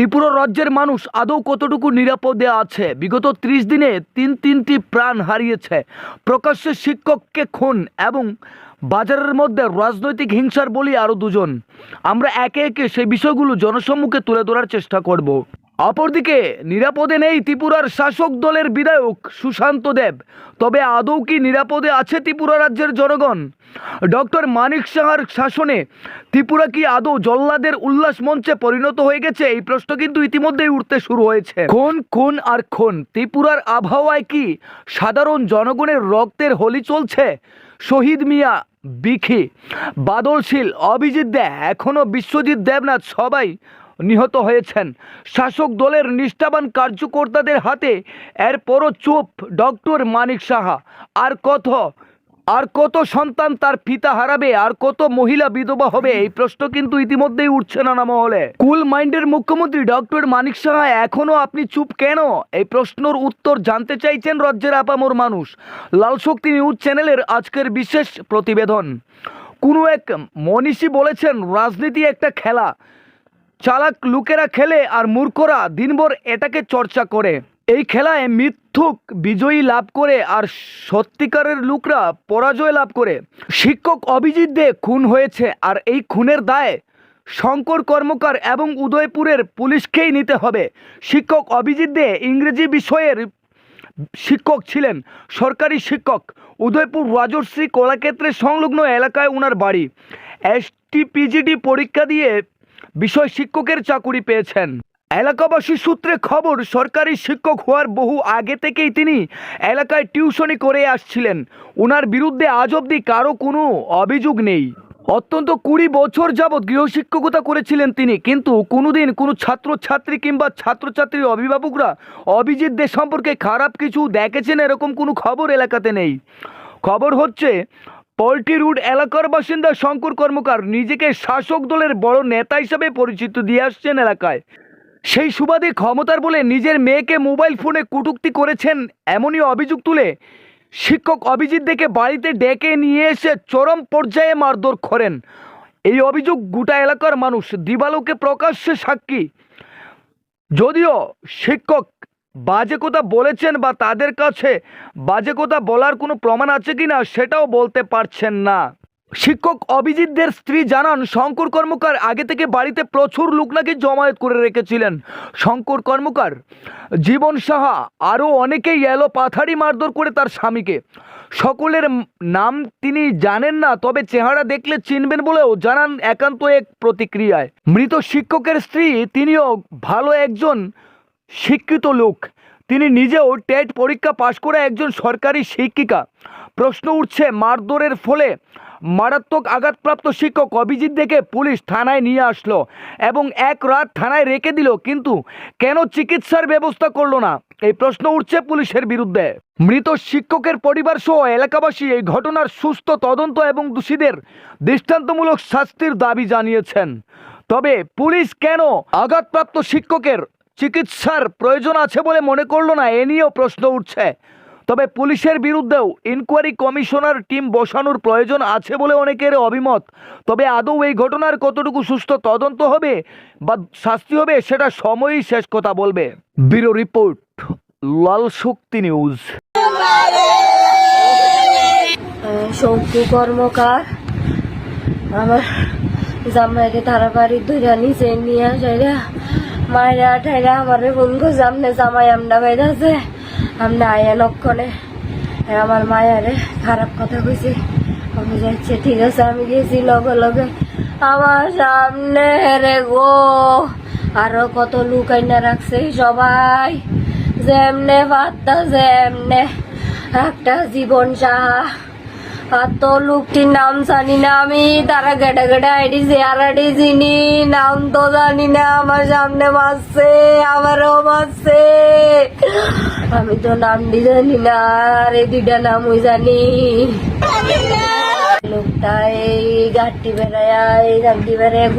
ত্রিপুরা রাজ্যের মানুষ আদৌ কতটুকু নিরাপদে আছে? বিগত ত্রিশ দিনে তিন তিনটি প্রাণ হারিয়েছে। প্রকাশ্যে শিক্ষককে খুন এবং বাজারের মধ্যে রাজনৈতিক হিংসার বলি আরও দুজন। আমরা একে একে সেই বিষয়গুলো জনসম্মুখে তুলে ধরার চেষ্টা করব। অপরদিকে, নিরাপদে নেই ত্রিপুরার শাসক দলের বিধায়ক সুশান্ত দেব। তবে আদৌ কি নিরাপদে আছে ত্রিপুরা রাজ্যের জনগণ? ডক্টর মানিক সাহার শাসনে ত্রিপুরা কি আদৌ জল্লাদের উল্লাস মঞ্চে পরিণত হয়ে গেছে? এই প্রশ্ন কিন্তু ইতিমধ্যেই উঠতে শুরু হয়েছে। খুন খুন আর খুন ত্রিপুরার আবহাওয়ায় কি সাধারণ জনগণের রক্তের হোলি চলছে? শহীদ মিয়া, বিখি, বাদলশীল, অভিজিৎ দে এখনও বিশ্বজিৎ দেবনাথ সবাই নিহত হয়েছেন। শাসক দলের নিষ্ঠাবান কার্যকর্তাদের হাতে এরপরও চুপ ডক্টর মানিক সাহা। আর কত আর কত সন্তান তার পিতা হারাবে, আর কত মহিলা বিধবা হবে, এই প্রশ্ন কিন্তু ইতিমধ্যেই উঠছে না মহলে। কুল মাইন্ডের মুখ্যমন্ত্রী ডক্টর মানিক সাহা, এখনও আপনি চুপ কেন? এই প্রশ্নর উত্তর জানতে চাইছেন রাজ্যের আপামর মানুষ। লাল শক্তি নিউজ চ্যানেলের আজকের বিশেষ প্রতিবেদন। কোনো এক মনীষী বলেছেন, রাজনীতি একটা খেলা। চালাক লোকেরা খেলে আর মূর্খরা দিনভর এটাকে চর্চা করে। এই খেলায় মিথ্যুক বিজয়ী লাভ করে আর সত্যিকারের লোকরা পরাজয় লাভ করে। শিক্ষক অভিজিৎ দে খুন হয়েছে আর এই খুনের দায় শঙ্কর কর্মকার এবং উদয়পুরের পুলিশকেই নিতে হবে। শিক্ষক অভিজিৎ দে ইংরেজি বিষয়ের শিক্ষক ছিলেন। সরকারি শিক্ষক, উদয়পুর রাজশ্রী কলাক্ষেত্রের সংলগ্ন এলাকায় ওনার বাড়ি। এসটিপিজিডি পরীক্ষা দিয়ে বিষয় শিক্ষকের চাকুরি পেয়েছেন। এলাকাবাসী সূত্রে খবর, সরকারি শিক্ষক হওয়ার বহু আগে থেকেই তিনি এলাকায় টিউশনি করে আসছিলেন। ওনার বিরুদ্ধে আজ অবধি কারও কোনো অভিযোগ নেই। অত্যন্ত কুড়ি বছর যাবৎ গৃহশিক্ষকতা করেছিলেন তিনি, কিন্তু কোনোদিন কোনো ছাত্রছাত্রী কিংবা ছাত্রছাত্রীর অভিভাবকরা অভিজিৎ দে সম্পর্কে খারাপ কিছু দেখেছেন এরকম কোনো খবর এলাকাতে নেই। খবর হচ্ছে পোল্ট্রি রুড এলাকার বাসিন্দা শঙ্কর কর্মকার নিজেকে শাসক দলের বড় নেতা হিসাবে পরিচিত দিয়ে আসছেন এলাকায়। সেই সুবাদে ক্ষমতার বলে নিজের মেয়েকে মোবাইল ফোনে কটূক্তি করেছেন এমনই অভিযোগ তুলে শিক্ষক অভিজিৎ দেখে বাড়িতে ডেকে নিয়ে এসে চরম পর্যায়ে মারধর করেন। এই অভিযোগ গোটা এলাকার মানুষ, দিবালোকে প্রকাশ্যে সাক্ষী। যদিও শিক্ষক বাজে কথা বলেছেন বা তাদের কাছে বাজে কথা বলার কোনো প্রমাণ আছে কি না সেটাও বলতে পারছেন না। শিক্ষক অভিজিৎদের স্ত্রী জানান, শঙ্কর কর্মকার আগে থেকে বাড়িতে প্রচুর লোক নাকি জমায়েত করে রেখেছিলেন। শঙ্কর কর্মকার জীবন সাহা আরও অনেকেই এলো পাথারি মারধর করে তার স্বামীকে। সকলের নাম তিনি জানেন না, তবে চেহারা দেখলে চিনবেন বলেও জানান একান্ত এক প্রতিক্রিয়ায়। মৃত শিক্ষকের স্ত্রী তিনিও ভালো একজন শিক্ষিত লোক। তিনি নিজেও টেট পরীক্ষা পাশ করে একজন সরকারি শিক্ষিকা। প্রশ্ন উঠছে, মারধরের ফলে মারাত্মক আঘাতপ্রাপ্ত শিক্ষক অভিজিৎ দেখে পুলিশ থানায় নিয়ে আসলো এবং এক রাত থানায় রেখে দিল, কিন্তু কেন চিকিৎসার ব্যবস্থা করল না? এই প্রশ্ন উঠছে পুলিশের বিরুদ্ধে। মৃত শিক্ষকের পরিবার সহ এলাকাবাসী এই ঘটনার সুস্থ তদন্ত এবং দোষীদের দৃষ্টান্তমূলক শাস্তির দাবি জানিয়েছেন। তবে পুলিশ কেন আঘাতপ্রাপ্ত শিক্ষকের চিকিৎসার প্রয়োজন আছে বলে মনে করল না, এ নিয়েও প্রশ্ন উঠছে। তবে পুলিশের বিরুদ্ধেও ইনকোয়ারি কমিশনার টিম বসানোর প্রয়োজন আছে বলে অনেকের অভিমত। তবে আদৌ এই ঘটনার কতটুকু সুস্থ তদন্ত হবে বা শাস্তি হবে, সেটা সময়ই শেষ কথা বলবে। Bureau report Lal Shakti news. Shanku Karmakar, আমার জামাইকে তারা বাড়ির দুইটা নিচে নিয়ে যাইরা মায়েরা ঠাইরা আমার ফোন করছে আমনে জামাই আমনা বাইরাছে আমনে আয়া লক্ষণে আমার মায়ারে খারাপ কথা কইছে। আমি যাচ্ছে, ঠিক আছে, আমি গেছি লগে লগে। আমার সামনে রে গো, আরও কত লুক আইনা রাখছে সবাই। যেমনে পাত্তা যেমনে একটা জীবন আর তো লোকটির নাম জানি না আমি। তারা গেডা গেডা আইডি চেহারাটি চিনি। নাম তো জানি না, আমার সামনে মারছে, আমারও মারছে। আমি তো নামটি জানি না, আর এই দুইটা নাম ওই জানি। লোকটা এই ঘাটটি বেড়ায়, এই গাঠটি বেড়ায়